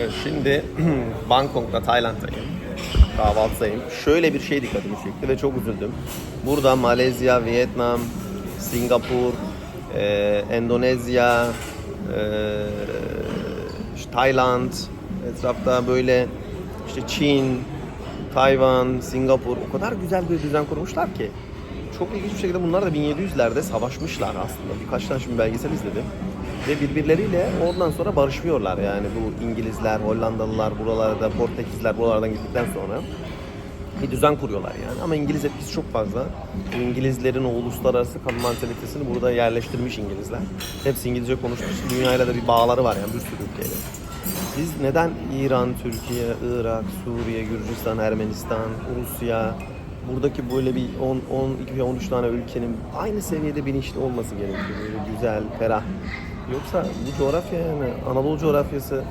Evet, Şimdi Bangkok'ta, Tayland'dayım. Kahvaltıdayım. Şöyle bir şey dikkatimi çekti ve çok üzüldüm. Burada Malezya, Vietnam, Singapur, e, Endonezya, e, işte Tayland, etrafta böyle işte Çin, Tayvan, Singapur o kadar güzel bir düzen kurmuşlar ki. Çok ilginç bir şekilde bunlar da 1700'lerde savaşmışlar aslında. Birkaç tane şimdi belgesel izledim. Ve birbirleriyle oradan sonra barışmıyorlar yani bu İngilizler, Hollandalılar, buralarda, Portekizler buralardan gittikten sonra bir düzen kuruyorlar yani. Ama İngiliz etkisi çok fazla. İngilizlerin o uluslararası kabul mantalitesini burada yerleştirmiş İngilizler. Hepsi İngilizce konuşmuş. Dünyayla da bir bağları var yani bir sürü ülkeyle. Biz neden İran, Türkiye, Irak, Suriye, Gürcistan, Ermenistan, Rusya buradaki böyle bir 10 12 ve 13 tane ülkenin aynı seviyede bilinçli olması gerekiyor. Böyle güzel, ferah. Yoksa bu coğrafya yani Anadolu coğrafyası